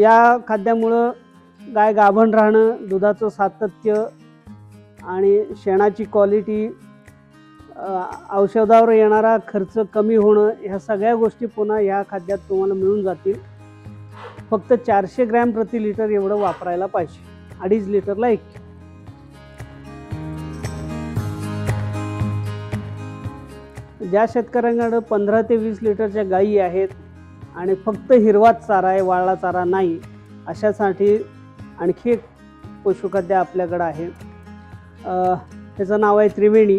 या खाद्यामुळं गाय गाभण राहणं दुधाचं सातत्य आणि शेणाची क्वालिटी औषधावर येणारा खर्च कमी होणं ह्या सगळ्या गोष्टी पुन्हा या खाद्यात तुम्हाला मिळून जातील. फक्त चारशे ग्रॅम प्रति लिटर एवढं वापरायला पाहिजे. अडीच लिटरला एक. ज्या शेतकऱ्यांकडं पंधरा ते वीस लिटरच्या गायी आहेत आणि फक्त हिरवाच चारा आहे वाळला चारा नाही अशासाठी आणखी एक पशुखाद्य आपल्याकडं आहे. ह्याचं नाव आहे त्रिवेणी.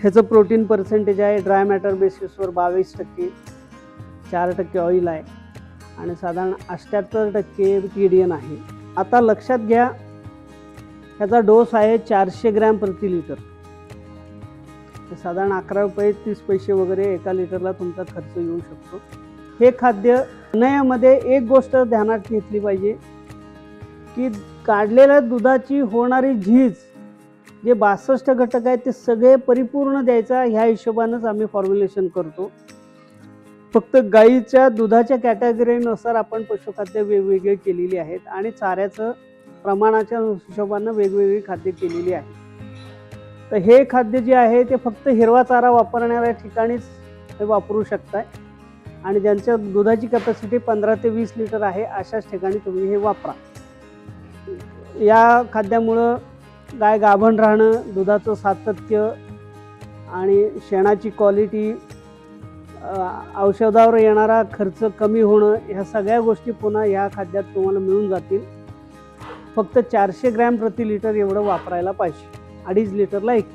ह्याचं प्रोटीन पर्सेंटेज आहे ड्राय मॅटर बेसिसवर बावीस टक्के चार टक्के ऑइल आहे. आणि साधारण अठ्ठ्याहत्तर टक्के टी डी एन आहे. आता लक्षात घ्या ह्याचा डोस आहे चारशे ग्रॅम प्रति लिटर साधारण अकरा रुपये तीस पैसे वगैरे एका लिटरला तुमचा खर्च येऊ शकतो. हे खाद्य नयामध्ये एक गोष्ट ध्यानात घेतली पाहिजे की काढलेल्या दुधाची होणारी झीज जे बासष्ट घटक आहेत ते सगळे परिपूर्ण द्यायचा ह्या हिशोबानंच आम्ही फॉर्म्युलेशन करतो. फक्त गाईच्या दुधाच्या कॅटेगरीनुसार आपण पशुखाद्य वेगवेगळे केलेली आहेत आणि चाऱ्याचं प्रमाणाच्या हिशोबानं वेगवेगळी खाद्य केलेली आहेत तर हे खाद्य जे आहे ते फक्त हिरवा चारा वापरणाऱ्या ठिकाणीच हे वापरू शकताय. आणि ज्यांच्या दुधाची कॅपॅसिटी पंधरा ते वीस लिटर आहे अशाच ठिकाणी तुम्ही हे वापरा. या खाद्यामुळं गाय गाभण राहणं दुधाचं सातत्य आणि शेणाची क्वालिटी औषधावर येणारा खर्च कमी होणं ह्या सगळ्या गोष्टी पुन्हा या खाद्यात तुम्हाला मिळून जातील. फक्त चारशे ग्रॅम प्रति लिटर एवढं वापरायला पाहिजे. अडीच लिटरला एक.